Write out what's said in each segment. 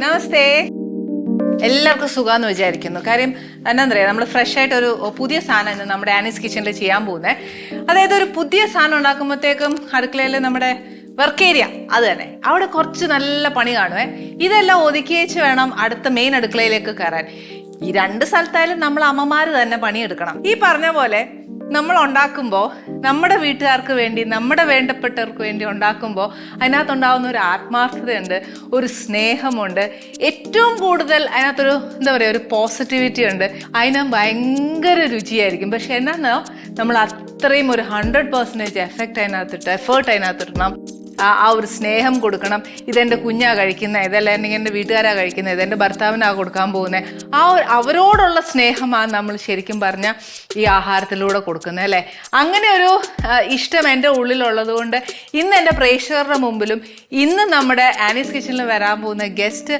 നമസ്തേ. എല്ലാവർക്കും സുഖമെന്ന് വിചാരിക്കുന്നു. കാര്യം എന്നാന്നറിയാം നമ്മൾ ഫ്രഷ് ആയിട്ട് ഒരു പുതിയ സാധനം നമ്മുടെ ആനീസ് കിച്ചണിൽ ചെയ്യാൻ പോകുന്നത് അതായത് ഒരു പുതിയ സാധനം ഉണ്ടാക്കുമ്പോഴത്തേക്കും അടുക്കളയിൽ നമ്മുടെ വർക്ക് ഏരിയ അത് തന്നെ. അവിടെ കുറച്ച് നല്ല പണി കാണുവേ. ഇതെല്ലാം ഒതുക്കിയേച്ച് വേണം അടുത്ത മെയിൻ അടുക്കളയിലേക്ക് കയറാൻ. ഈ രണ്ട് സ്ഥലത്തായാലും നമ്മൾ അമ്മമാർ തന്നെ പണിയെടുക്കണം. ഈ പറഞ്ഞ പോലെ നമ്മൾ ഉണ്ടാക്കുമ്പോൾ നമ്മുടെ വീട്ടുകാർക്ക് വേണ്ടി നമ്മുടെ വേണ്ടപ്പെട്ടവർക്ക് വേണ്ടി ഉണ്ടാക്കുമ്പോൾ അതിനകത്തുണ്ടാവുന്ന ഒരു ആത്മാർത്ഥതയുണ്ട് ഒരു സ്നേഹമുണ്ട്. ഏറ്റവും കൂടുതൽ അതിനകത്തൊരു എന്താ പറയുക ഒരു പോസിറ്റിവിറ്റി ഉണ്ട്. അതിന് ഭയങ്കര രുചിയായിരിക്കും. പക്ഷെ എന്നാന്നോ നമ്മൾ അത്രയും ഒരു ഹൺഡ്രഡ് പെർസെന്റേജ് എഫക്റ്റ് അതിനകത്തിട്ട് എഫേർട്ട് അതിനകത്തിടണം. ആ ഒരു സ്നേഹം കൊടുക്കണം. ഇതെന്റെ കുഞ്ഞാ കഴിക്കുന്നത് ഇതല്ല അല്ലെങ്കിൽ എന്റെ വീട്ടുകാരാ കഴിക്കുന്നത് ഇതെന്റെ ഭർത്താവിനാ കൊടുക്കാൻ പോകുന്നത് ആ അവരോടുള്ള സ്നേഹമാണ് നമ്മൾ ശരിക്കും പറഞ്ഞാൽ ഈ ആഹാരത്തിലൂടെ കൊടുക്കുന്നത് അല്ലേ? അങ്ങനെ ഒരു ഇഷ്ടം എന്റെ ഉള്ളിലുള്ളത് കൊണ്ട് ഇന്ന് എന്റെ പ്രേക്ഷകരുടെ മുമ്പിലും ഇന്ന് നമ്മുടെ ആനീസ് കിച്ചണിൽ വരാൻ പോകുന്ന ഗസ്റ്റ്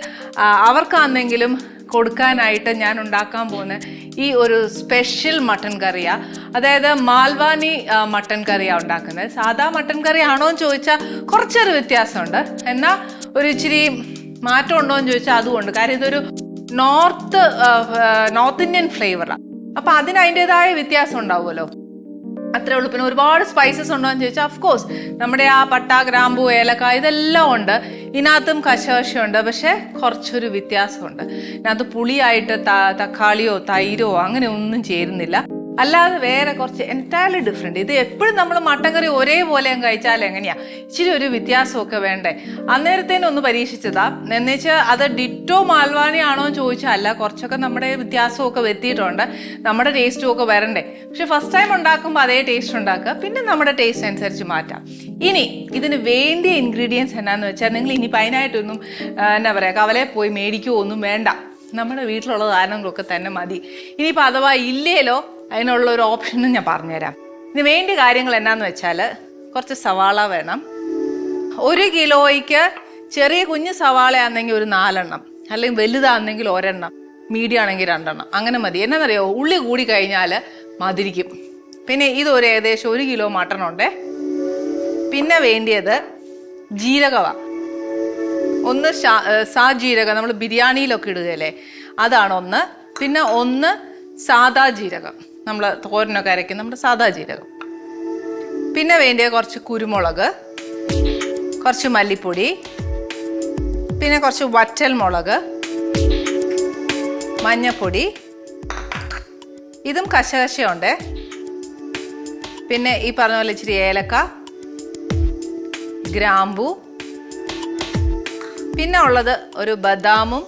അവർക്കാണെങ്കിലും കൊടുക്കാനായിട്ട് ഞാൻ ഉണ്ടാക്കാൻ പോകുന്ന ഈ ഒരു സ്പെഷ്യൽ മട്ടൺ കറിയാ. അതായത് മാൽവാനി മട്ടൺ മട്ടൻ കറിയാ ഉണ്ടാക്കുന്നത്. സാധാ മട്ടൺ കറി ആണോ എന്ന് ചോദിച്ചാൽ കുറച്ചൊരു വ്യത്യാസമുണ്ട്. എന്നാൽ ഒരു ഇച്ചിരി മാറ്റം ഉണ്ടോ എന്ന് ചോദിച്ചാൽ അതുകൊണ്ട് കാര്യം ഇതൊരു നോർത്ത് നോർത്ത് ഇന്ത്യൻ ഫ്ലേവറാണ് അപ്പൊ അതിന് അതിന്റെതായ വ്യത്യാസം ഉണ്ടാവുമല്ലോ. അത്രേ ഉള്ളൂ. പിന്നെ ഒരുപാട് സ്പൈസസ് ഉണ്ടോ എന്ന് ചോദിച്ചാൽ ഓഫ് കോഴ്സ് നമ്മുടെ ആ പട്ട ഗ്രാമ്പു ഏലക്ക ഇതെല്ലാം ഉണ്ട്. ഇതിനകത്തും കശകശയുണ്ട് പക്ഷെ കുറച്ചൊരു വ്യത്യാസമുണ്ട്. ഇതിനകത്ത് പുളിയായിട്ട് തക്കാളിയോ തൈരോ അങ്ങനെ ഒന്നും ചേരുന്നില്ല. അല്ലാതെ വേറെ കുറച്ച് എന്റയർലി ഡിഫറെന്റ് ഇത് എപ്പോഴും നമ്മൾ മട്ടൻ കറി ഒരേപോലെ കഴിച്ചാൽ എങ്ങനെയാ? ഇച്ചിരി ഒരു വ്യത്യാസമൊക്കെ വേണ്ടേ? അന്നേരത്തേനും ഒന്ന് പരീക്ഷിച്ചതാ. എന്നുവെച്ചാൽ അത് ഡിറ്റോ മാൽവാണി ആണോ എന്ന് ചോദിച്ചാൽ അല്ല കുറച്ചൊക്കെ നമ്മുടെ വ്യത്യാസമൊക്കെ വരുത്തിയിട്ടുണ്ട്. നമ്മുടെ ടേസ്റ്റും ഒക്കെ വരണ്ടേ? പക്ഷെ ഫസ്റ്റ് ടൈം ഉണ്ടാക്കുമ്പോൾ അതേ ടേസ്റ്റ് ഉണ്ടാക്കുക. പിന്നെ നമ്മുടെ ടേസ്റ്റ് അനുസരിച്ച് മാറ്റാം. ഇനി ഇതിന് വേണ്ടിയ ഇൻഗ്രീഡിയൻസ് എന്നാന്ന് വെച്ചാൽ നിങ്ങൾ ഇനി അതിനായിട്ടൊന്നും എന്താ എന്നാ പറയുക കവലയിൽ പോയി മേടിക്കുകയോ ഒന്നും വേണ്ട. നമ്മുടെ വീട്ടിലുള്ള സാധനങ്ങളൊക്കെ തന്നെ മതി. ഇനിയിപ്പോൾ അഥവാ ഇല്ലേലോ അതിനുള്ള ഒരു ഓപ്ഷനും ഞാൻ പറഞ്ഞുതരാം. ഇതിന് വേണ്ടി കാര്യങ്ങൾ എന്നാന്ന് വെച്ചാൽ കുറച്ച് സവാള വേണം. ഒരു കിലോയ്ക്ക് ചെറിയ കുഞ്ഞു സവാളയാണെങ്കിൽ ഒരു നാലെണ്ണം അല്ലെങ്കിൽ വലുതാണെങ്കിൽ ഒരെണ്ണം മീഡിയം ആണെങ്കിൽ രണ്ടെണ്ണം അങ്ങനെ മതി. എന്നറിയോ ഉള്ളി കൂടി കഴിഞ്ഞാൽ മതിരിക്കും. പിന്നെ ഇതൊരു ഏകദേശം ഒരു കിലോ മട്ടൺ ഉണ്ടേ പിന്നെ വേണ്ടിയത് ജീരകവ. ഒന്ന് സാ ജീരകം നമ്മൾ ബിരിയാണിയിലൊക്കെ ഇടുകയല്ലേ? അതാണ് ഒന്ന് പിന്നെ ഒന്ന് സാദാ ജീരകം. നമ്മൾ തോരനൊക്കെ അരയ്ക്കും നമ്മുടെ സാദാ ജീരകം. പിന്നെ വേണ്ടിയ കുറച്ച് കുരുമുളക് കുറച്ച് മല്ലിപ്പൊടി പിന്നെ കുറച്ച് വറ്റൽ മുളക് മഞ്ഞപ്പൊടി. ഇതും കശകശയുണ്ട്. പിന്നെ ഈ പറഞ്ഞ പോലെ ഇച്ചിരി ഏലക്ക ഗ്രാമ്പു പിന്നെ ഉള്ളത് ഒരു ബദാമും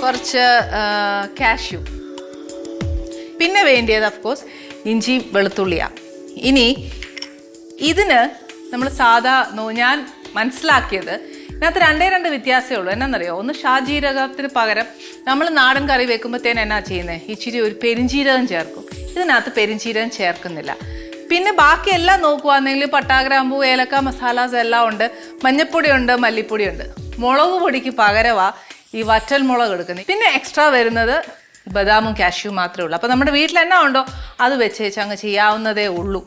കുറച്ച് കാഷ്യൂ. പിന്നെ വേണ്ടിയത് അഫ്കോഴ്സ് ഇഞ്ചി വെളുത്തുള്ളിയാണ് ഇനി ഇതിന് നമ്മൾ സാധാ ഞാൻ മനസ്സിലാക്കിയത് ഇതിനകത്ത് രണ്ടേ രണ്ട് വ്യത്യാസമേ ഉള്ളൂ. എന്നാണെന്നറിയോ ഒന്ന് ഷാജീരകത്തിന് പകരം നമ്മൾ നാടൻ കറി വെക്കുമ്പോഴത്തേന് എന്നാ ചെയ്യുന്നത് ഇച്ചിരി ഒരു പെരിഞ്ചീരകം ചേർക്കും. ഇതിനകത്ത് പെരിഞ്ചീരകം ചേർക്കുന്നില്ല. പിന്നെ ബാക്കി എല്ലാം നോക്കുവാണെങ്കിൽ പട്ടാഗ്രാമ്പു ഏലക്ക മസാലാസ് എല്ലാം ഉണ്ട്. മഞ്ഞപ്പൊടിയുണ്ട് മല്ലിപ്പൊടിയുണ്ട് മുളക് പൊടിക്ക് പകരമാണ് ഈ വറ്റൽ മുളക് എടുക്കുന്നത്. പിന്നെ എക്സ്ട്രാ വരുന്നത് ബദാമും കാഷ്യൂ മാത്രമേ ഉള്ളൂ. അപ്പോൾ നമ്മുടെ വീട്ടിൽ എന്നാ ഉണ്ടോ? അത് വെച്ച് വെച്ച് അങ്ങ് ചെയ്യാവുന്നതേ ഉള്ളൂ.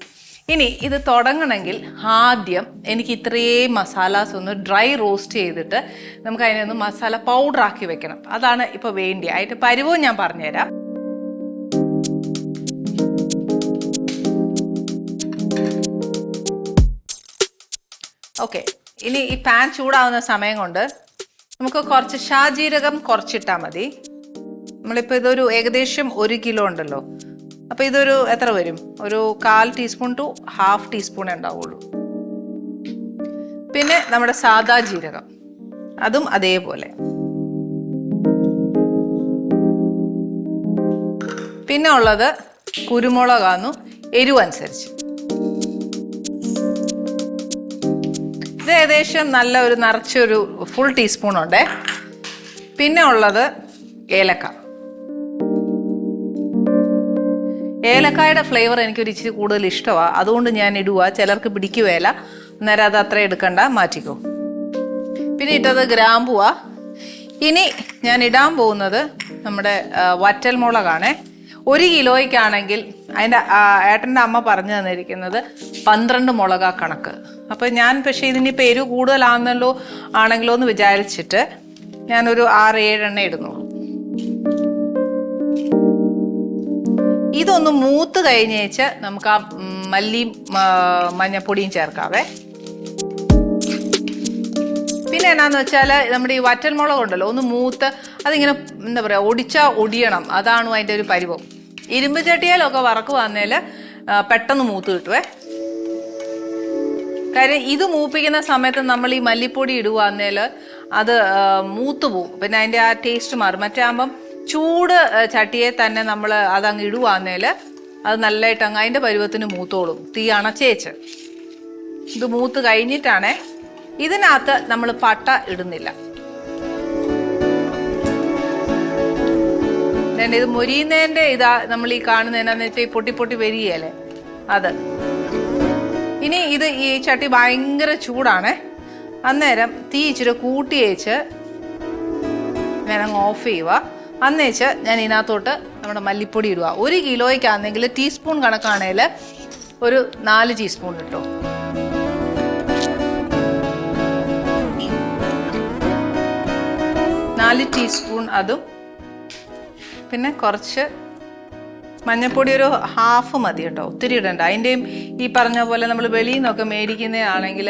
ഇനി ഇത് തുടങ്ങണമെങ്കിൽ ആദ്യം എനിക്ക് ഇത്രയും മസാലാസ് ഒന്ന് ഡ്രൈ റോസ്റ്റ് ചെയ്തിട്ട് നമുക്ക് അതിനൊന്ന് മസാല പൗഡർ ആക്കി വെക്കണം. അതാണ് ഇപ്പോൾ വേണ്ടി അതിന്റെ പരിവവും ഞാൻ പറഞ്ഞുതരാം. ഓക്കെ. ഇനി ഈ പാൻ ചൂടാവുന്ന സമയം കൊണ്ട് നമുക്ക് കുറച്ച് ഷാജീരകം കുറച്ചിട്ടാൽ മതി. നമ്മളിപ്പോൾ ഇതൊരു ഏകദേശം ഒരു കിലോ ഉണ്ടല്ലോ. അപ്പോൾ ഇതൊരു എത്ര വരും? ഒരു കാൽ ടീസ്പൂൺ ടു ഹാഫ് ടീസ്പൂൺ ഉണ്ടാവുള്ളൂ. പിന്നെ നമ്മുടെ സാദാ ജീരകം. അതും അതേപോലെ. പിന്നെ ഉള്ളത് കുരുമുളകാന്നു എരിവ് അനുസരിച്ച്. ഇത് ഏകദേശം നല്ല ഒരു നിറച്ചൊരു ഫുൾ ടീസ്പൂൺ ഉണ്ട്. പിന്നെ ഉള്ളത് ഏലക്ക. ഏലക്കായുടെ ഫ്ലേവർ എനിക്കൊരു ഇച്ചിരി കൂടുതൽ ഇഷ്ടമാണ് അതുകൊണ്ട് ഞാൻ ഇടുക ചിലർക്ക് പിടിക്കുകയില്ല അന്നേരം അത് അത്ര എടുക്കണ്ട. മാറ്റിക്കോ. പിന്നെ ഇട്ടത് ഗ്രാമ്പുവാ. ഇനി ഞാൻ ഇടാൻ പോകുന്നത് നമ്മുടെ വറ്റൽ മുളകാണേ ഒരു കിലോയ്ക്കാണെങ്കിൽ അതിന്റെ ഏട്ടന്റെ അമ്മ പറഞ്ഞു തന്നിരിക്കുന്നത് പന്ത്രണ്ട് മുളക കണക്ക്. അപ്പോൾ ഞാൻ പക്ഷേ ഇതിനിപ്പോൾ എരിവ് കൂടുതലാണെന്നല്ലോ ആണെങ്കിലോ എന്ന് വിചാരിച്ചിട്ട് ഞാനൊരു ആറ് ഏഴെണ്ണ ഇടുന്നുള്ളൂ. ഇതൊന്ന് മൂത്ത് കഴിഞ്ഞേച്ച് നമുക്ക് ആ മല്ലിയും മഞ്ഞപ്പൊടിയും ചേർക്കാവേ. പിന്നെ എന്നാന്ന് വെച്ചാൽ നമ്മുടെ ഈ വറ്റൽമുളക് ഉണ്ടല്ലോ ഒന്ന് മൂത്ത് അതിങ്ങനെ എന്താ പറയുക ഒടിച്ചാൽ ഒടിയണം. അതാണ് അതിന്റെ ഒരു പരിവം. ഇരുമ്പ് ചട്ടിയാലൊക്കെ വറക്ക് വന്നേൽ പെട്ടെന്ന് മൂത്ത് കിട്ടുവേ. കാര്യം ഇത് മൂപ്പിക്കുന്ന സമയത്ത് നമ്മൾ ഈ മല്ലിപ്പൊടി ഇടുവാന്നേൽ അത് മൂത്ത് പോവും. പിന്നെ അതിന്റെ ആ ടേസ്റ്റ് മാറും. മറ്റേ ആകുമ്പം ചൂട് ചട്ടിയെ തന്നെ നമ്മൾ അതങ്ങ് ഇടുവാന്നേൽ അത് നല്ലതായിട്ട് അങ്ങ് അതിന്റെ പരുവത്തിന് മൂത്തോളും. തീ അണച്ചേച്ച്. ഇത് മൂത്ത് കഴിഞ്ഞിട്ടാണേ ഇതിനകത്ത് നമ്മൾ പട്ട ഇടുന്നില്ല. ഇത് മൊരിയുന്നതിന്റെ ഇതാ നമ്മൾ ഈ കാണുന്ന എന്നാന്ന് വെച്ചാൽ ഈ പൊട്ടി പൊട്ടി വരികയല്ലേ അത്. ഇനി ഇത് ഈ ചട്ടി ഭയങ്കര ചൂടാണേ. അന്നേരം തീ ഇച്ചിരി കൂട്ടി വെച്ച് ഞാനങ്ങ് ഓഫ് ചെയ്യുക അന്നേച്ച് ഞാൻ ഇതിനകത്തോട്ട് നമ്മുടെ മല്ലിപ്പൊടി ഇടുക. ഒരു കിലോയ്ക്കാണെങ്കിൽ ടീസ്പൂൺ കണക്കാണെങ്കിൽ ഒരു നാല് ടീസ്പൂൺ ഇട്ടു. നാല് ടീസ്പൂൺ അതും. പിന്നെ കുറച്ച് മഞ്ഞപ്പൊടി ഒരു ഹാഫ് മതി കേട്ടോ. ഒത്തിരി ഇടണ്ട. അതിന്റെയും ഈ പറഞ്ഞ പോലെ നമ്മൾ വെളിയിൽ നിന്നൊക്കെ മേടിക്കുന്നതാണെങ്കിൽ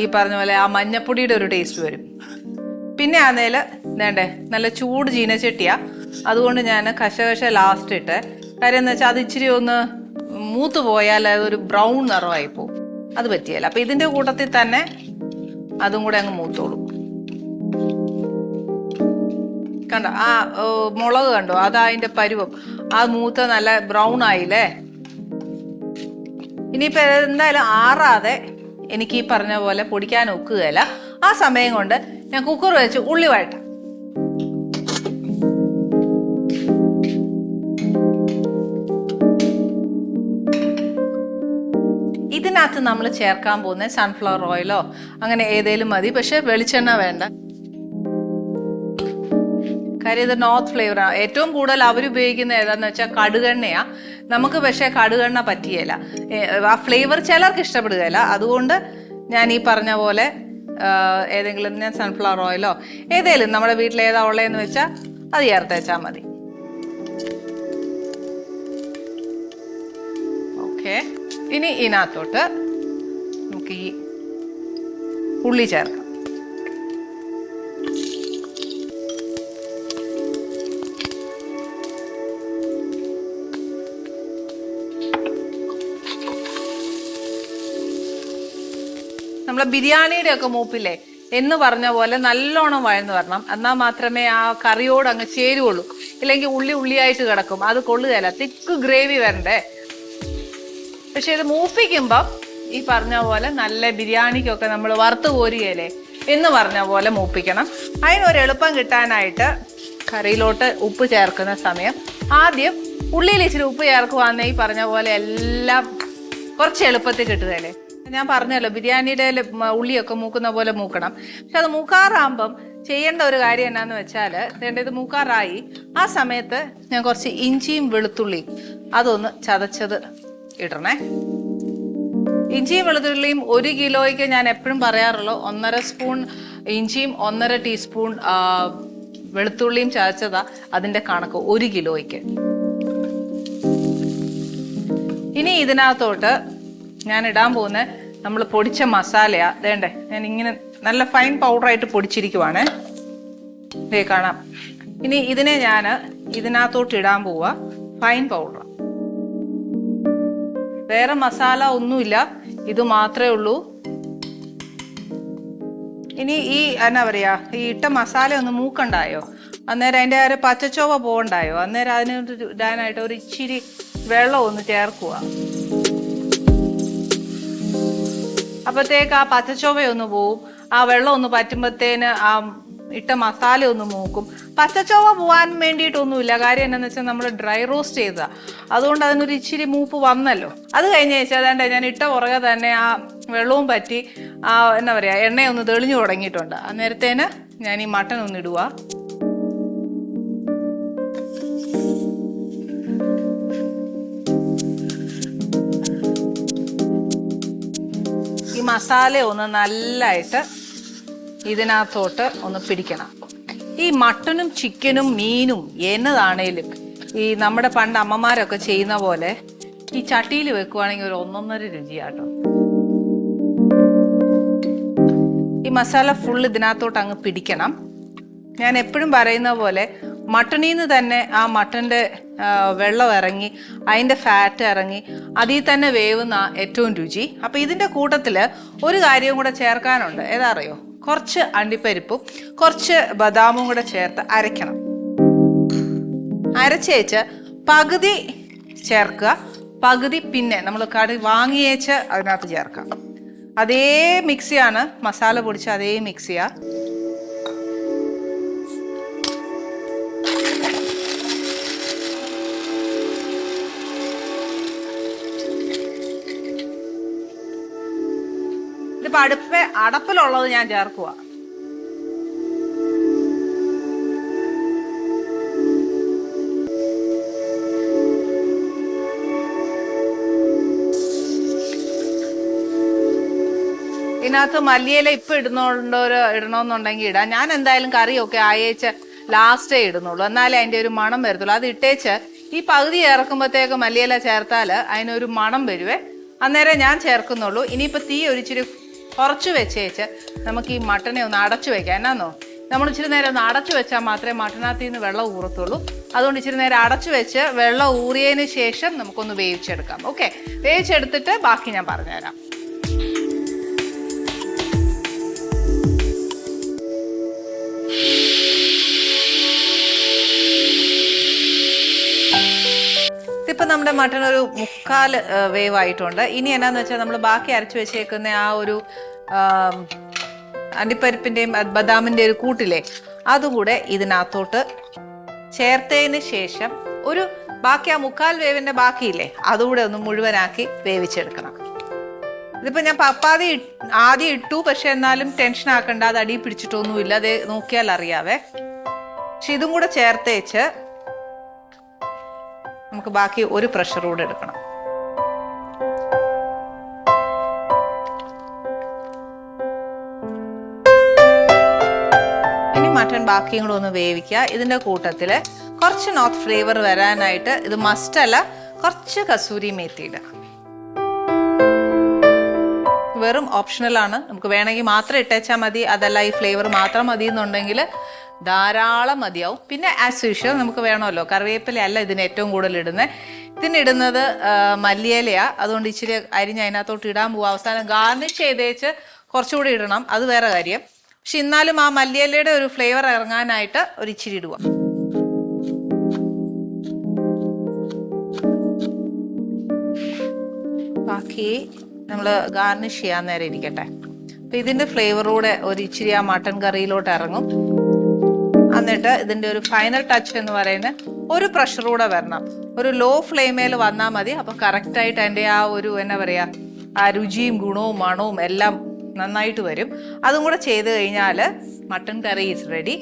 ഈ പറഞ്ഞ പോലെ ആ മഞ്ഞപ്പൊടിയുടെ ഒരു ടേസ്റ്റ് വരും. പിന്നെ ആന്നേൽ വേണ്ടേ നല്ല ചൂട് ചീനച്ചട്ടിയാ. അതുകൊണ്ട് ഞാൻ കശകശ ലാസ്റ്റ് ഇട്ട്. കാര്യം എന്ന് വെച്ചാൽ അത് ഇച്ചിരി ഒന്ന് മൂത്ത് പോയാൽ അതൊരു ബ്രൗൺ നിറമായി പോകും അത് പറ്റിയല്ല. അപ്പം ഇതിന്റെ കൂട്ടത്തിൽ തന്നെ അതും കൂടെ അങ്ങ് മൂത്തോളൂ. കണ്ടോ? ആ മുളക് കണ്ടോ? അതാ അതിന്റെ പരുവം. ആ മൂത്ത നല്ല ബ്രൗൺ ആയില്ലേ? ഇനിയിപ്പോ എന്തായാലും ആറാതെ എനിക്ക് ഈ പറഞ്ഞ പോലെ പൊടിക്കാൻ ഒക്കുകയില്ല. ആ സമയം കൊണ്ട് ഞാൻ കുക്കർ വെച്ച് ഉള്ളി വഴട്ടാം ഇതിനകത്ത് നമ്മൾ ചേർക്കാൻ പോകുന്ന സൺഫ്ലവർ ഓയിലോ അങ്ങനെ ഏതേലും മതി. പക്ഷെ വെളിച്ചെണ്ണ വേണ്ട. കാര്യം ഇത് നോർത്ത് ഫ്ലേവറാണ് ഏറ്റവും കൂടുതൽ അവർ ഉപയോഗിക്കുന്ന ഏതാന്ന് വെച്ചാൽ കടുകെണ്ണയാ. നമുക്ക് പക്ഷേ കടുകെണ്ണ പറ്റിയല്ല ആ ഫ്ലേവർ ചിലർക്ക് ഇഷ്ടപ്പെടുകയില്ല അതുകൊണ്ട് ഞാൻ ഈ പറഞ്ഞ പോലെ ഏതെങ്കിലും ഞാൻ സൺഫ്ലവർ ഓയിലോ ഏതേലും നമ്മുടെ വീട്ടിൽ ഏതാ ഉള്ളതെന്ന് വെച്ചാൽ അത് ചേർത്തേച്ചാൽ മതി. ഓക്കെ. ഇനി ഇതിനകത്തോട്ട് നമുക്ക് ഈ ഉള്ളി ചേർക്കാം. നമ്മളെ ബിരിയാണിയുടെ ഒക്കെ മൂപ്പില്ലേ? എന്ന് പറഞ്ഞ പോലെ നല്ലോണം വഴന്ന് വരണം. എന്നാൽ മാത്രമേ ആ കറിയോട് അങ്ങ് ചേരുവുള്ളൂ. ഇല്ലെങ്കിൽ ഉള്ളി ഉള്ളിയായിട്ട് കിടക്കും. അത് കൊള്ളുകയല്ല. തിക്ക് ഗ്രേവി വരണ്ടേ? പക്ഷെ ഇത് മൂപ്പിക്കുമ്പം ഈ പറഞ്ഞ പോലെ നല്ല ബിരിയാണിക്കൊക്കെ നമ്മൾ വറുത്ത് കോരുകയല്ലേ എന്ന് പറഞ്ഞ പോലെ മൂപ്പിക്കണം. അതിനൊരു എളുപ്പം കിട്ടാനായിട്ട് കറിയിലോട്ട് ഉപ്പ് ചേർക്കുന്ന സമയം. ആദ്യം ഉള്ളിയിൽ ഇച്ചിരി ഉപ്പ് ചേർക്കുവാന്ന് ഈ പറഞ്ഞ പോലെ എല്ലാം കുറച്ച് എളുപ്പത്തിൽ കിട്ടുകയല്ലേ ഞാൻ പറഞ്ഞല്ലോ ബിരിയാണിയുടെ ഉള്ളിയൊക്കെ മൂക്കുന്ന പോലെ മൂക്കണം. പക്ഷെ അത് മൂക്കാറാകുമ്പം ചെയ്യേണ്ട ഒരു കാര്യം എന്നാന്ന് വെച്ചാൽ ഇത് മൂക്കാറായി. ആ സമയത്ത് ഞാൻ കുറച്ച് ഇഞ്ചിയും വെളുത്തുള്ളിയും അതൊന്ന് ചതച്ചത് ഇടണേ. ഇഞ്ചിയും വെളുത്തുള്ളിയും ഒരു കിലോയ്ക്ക് ഞാൻ എപ്പോഴും പറയാറുള്ളൂ. ഒന്നര സ്പൂൺ ഇഞ്ചിയും ഒന്നര ടീസ്പൂൺ വെളുത്തുള്ളിയും ചതച്ചതാ അതിന്റെ കണക്ക് ഒരു കിലോയ്ക്ക്. ഇനി ഇതിനകത്തോട്ട് ഞാൻ ഇടാൻ പോകുന്ന നമ്മൾ പൊടിച്ച മസാലയാ. വേണ്ടേ ഞാൻ ഇങ്ങനെ നല്ല ഫൈൻ പൗഡറായിട്ട് പൊടിച്ചിരിക്കുവാണ്. കാണാം. ഇനി ഇതിനെ ഞാൻ ഇതിനകത്തോട്ട് ഇടാൻ പോവുക ഫൈൻ പൗഡർ വേറെ മസാല ഒന്നുമില്ല. ഇത് മാത്രമേ ഉള്ളൂ. ഇനി ഈ എന്നാ പറയാ ഈ ഇട്ട മസാല ഒന്ന് മൂക്കണ്ടായോ? അന്നേരം അതിന്റെ ഒരു പച്ചച്ചോവ പോകണ്ടായോ? അന്നേരം അതിന് ഇടാനായിട്ട് ഒരു ഇച്ചിരി വെള്ളം ഒന്ന് ചേർക്കുക. അപ്പോഴത്തേക്ക് ആ പച്ചച്ചോവയൊന്ന് പോവും. ആ വെള്ളം ഒന്ന് പറ്റുമ്പോഴത്തേന് ആ ഇട്ട മസാല ഒന്ന് മൂക്കും. പച്ചച്ചോവ പോവാൻ വേണ്ടിയിട്ടൊന്നുമില്ല. കാര്യം എന്താണെന്ന് വെച്ചാൽ നമ്മൾ ഡ്രൈ റോസ്റ്റ് ചെയ്തതാണ് അതുകൊണ്ട് അതിനൊരു ഇച്ചിരി മൂപ്പ് വന്നല്ലോ. അത് കഴിഞ്ഞ് വെച്ചാൽ അതാണ്ട് ഞാൻ ഇട്ട പുറകെ തന്നെ ആ വെള്ളവും പറ്റി ആ എന്താ പറയുക എണ്ണയൊന്ന് തെളിഞ്ഞു തുടങ്ങിയിട്ടുണ്ട്. അന്നേരത്തേന് ഞാൻ ഈ മട്ടൺ ഒന്ന് ഇടുക ഈ മസാല ഒന്ന് നല്ലതായിട്ട് ഇതിനകത്തോട്ട് ഒന്ന് പിടിക്കണം. ഈ മട്ടനും ചിക്കനും മീനും എന്നതാണേലും ഈ നമ്മുടെ പണ്ട് അമ്മമാരൊക്കെ ചെയ്യുന്ന പോലെ ഈ ചട്ടിയിൽ വെക്കുവാണെങ്കിൽ ഒരു ഒന്നൊന്നര രുചിയാട്ടോ. ഈ മസാല ഫുൾ ഇതിനകത്തോട്ട് അങ്ങ് പിടിക്കണം. ഞാൻ എപ്പോഴും പറയുന്ന പോലെ മട്ടണിൽ നിന്ന് തന്നെ ആ മട്ടന്റെ വെള്ളം ഇറങ്ങി അതിന്റെ ഫാറ്റ് ഇറങ്ങി അതിൽ തന്നെ വേവുന്ന ഏറ്റവും രുചി. അപ്പം ഇതിന്റെ കൂട്ടത്തിൽ ഒരു കാര്യവും കൂടെ ചേർക്കാനുണ്ട്. ഏതാ അറിയോ? കുറച്ച് അണ്ടിപ്പരിപ്പും കുറച്ച് ബദാമും കൂടെ ചേർത്ത് അരയ്ക്കണം. അരച്ചേച്ച് പകുതി ചേർക്കുക പകുതി പിന്നെ നമ്മൾ കടി വാങ്ങിയേച്ച് അതിനകത്ത് ചേർക്കാം അതേ മിക്സിയാണ് മസാല പൊടിച്ച അതേ മിക്സിയാ ഇതിപ്പോ അടുപ്പ് അടപ്പിലുള്ളത് ഞാൻ ചേർക്കുക ഇതിനകത്ത് മല്ലിയില ഇപ്പൊ ഇടുന്നോണ്ടോ ഇടണമെന്നുണ്ടെങ്കിൽ ഇടാം. ഞാൻ എന്തായാലും കറിയൊക്കെ ആയേച്ച് ലാസ്റ്റേ ഇടുന്നുള്ളൂ. എന്നാലേ അതിന്റെ ഒരു മണം വരത്തുള്ളൂ. അത് ഇട്ടേച്ച് ഈ പകുതി ചേർക്കുമ്പോഴത്തേക്ക് മല്ലിയില ചേർത്താൽ അതിനൊരു മണം വരുവേ. അന്നേരം ഞാൻ ചേർക്കുന്നുള്ളൂ. ഇനിയിപ്പോൾ തീ ഒരിച്ചിരി കുറച്ച് വെച്ചേച്ച് നമുക്ക് ഈ മട്ടനെ ഒന്ന് അടച്ചു വെക്കാം. എന്നാന്നോ? നമ്മൾ ഇച്ചിരി നേരം ഒന്ന് അടച്ചു വെച്ചാൽ മാത്രമേ മട്ടനകത്ത് നിന്ന് വെള്ളം ഊറത്തുള്ളൂ. അതുകൊണ്ട് ഇച്ചിരി നേരം അടച്ചു വെച്ച് വെള്ളം ഊറിയതിന് ശേഷം നമുക്കൊന്ന് വേവിച്ചെടുക്കാം. ഓക്കെ? വേവിച്ചെടുത്തിട്ട് ബാക്കി ഞാൻ പറഞ്ഞുതരാം. ഇതിപ്പോ നമ്മുടെ മട്ടൺ ഒരു മുക്കാൽ വേവ് ആയിട്ടുണ്ട് ഇനി എന്നാന്ന് വെച്ചാൽ നമ്മൾ ബാക്കി അരച്ചു വെച്ചേക്കുന്ന ആ ഒരു അണ്ടിപ്പരിപ്പിന്റെയും ബദാമിന്റെ ഒരു കൂട്ടിലെ അതുകൂടെ ഇതിനകത്തോട്ട് ചേർത്തതിന് ശേഷം ഒരു ബാക്കി ആ മുക്കാൽ വേവിന്റെ ബാക്കിയില്ലേ അതുകൂടെ ഒന്ന് മുഴുവനാക്കി വേവിച്ചെടുക്കണം. ഇതിപ്പോ ഞാൻ പപ്പാതി ആദ്യം ഇട്ടു പക്ഷെ എന്നാലും ടെൻഷൻ ആക്കണ്ട അത് അടി പിടിച്ചിട്ടൊന്നുമില്ല അത് നോക്കിയാൽ അറിയാവേ. പക്ഷെ ഇതും കൂടെ ചേർത്തേച്ച് നമുക്ക് ബാക്കി ഒരു പ്രഷർ കൂടെ എടുക്കണം. ഇനി മട്ടൺ ബാക്കിയും കൂടെ ഒന്ന് വേവിക്കുക. ഇതിന്റെ കൂട്ടത്തിൽ കുറച്ച് നോർത്ത് ഫ്ലേവർ വരാനായിട്ട് ഇത് മസ്റ്റ് അല്ല കുറച്ച് കസൂരി മേത്തി ഇടുക. വെറും ഓപ്ഷണൽ ആണ്. നമുക്ക് വേണമെങ്കിൽ മാത്രം ഇട്ടേച്ചാൽ മതി. അതല്ല ഈ ഫ്ലേവർ മാത്രം മതി എന്നുണ്ടെങ്കിൽ ധാരാളം മതിയാവും. പിന്നെ ആസ് യൂഷ്വൽ നമുക്ക് വേണമല്ലോ. കറിവേപ്പില അല്ല ഇതിന് ഏറ്റവും കൂടുതൽ ഇടുന്നത്. ഇതിനിടുന്നത് മല്ലിയിലയാണ് അതുകൊണ്ട് ഇച്ചിരി അരിഞ്ഞ് അതിനകത്തോട്ട് ഇടാൻ പോവുക അവസാനം ഗാർണിഷ് ചെയ്തേച്ച് കുറച്ചുകൂടി ഇടണം. അത് വേറെ കാര്യം. പക്ഷെ എന്നാലും ആ മല്ലിയിലയുടെ ഒരു ഫ്ലേവർ ഇറങ്ങാനായിട്ട് ഒരു ഇച്ചിരി ഇടുക. ബാക്കി നമ്മൾ ഗാർണിഷ് ചെയ്യാൻ നേരെ ഇരിക്കട്ടെ. അപ്പം ഇതിന്റെ ഫ്ലേവറൂടെ ഒരു ഇച്ചിരി ആ മട്ടൻ കറിയിലോട്ട് ഇറങ്ങും. എന്നിട്ട് ഇതിന്റെ ഒരു ഫൈനൽ ടച്ച് എന്ന് പറയുന്നത് ഒരു പ്രഷർ കൂടെ വരണം. ഒരു ലോ ഫ്ലെയിമേൽ വന്നാൽ മതി. അപ്പൊ കറക്റ്റ് ആയിട്ട് അതിന്റെ ആ ഒരു എന്നാ പറയാ ആ രുചിയും ഗുണവും മണവും എല്ലാം നന്നായിട്ട് വരും. അതും കൂടെ ചെയ്ത് കഴിഞ്ഞാൽ മട്ടൻ കറി ഈസ് റെഡി.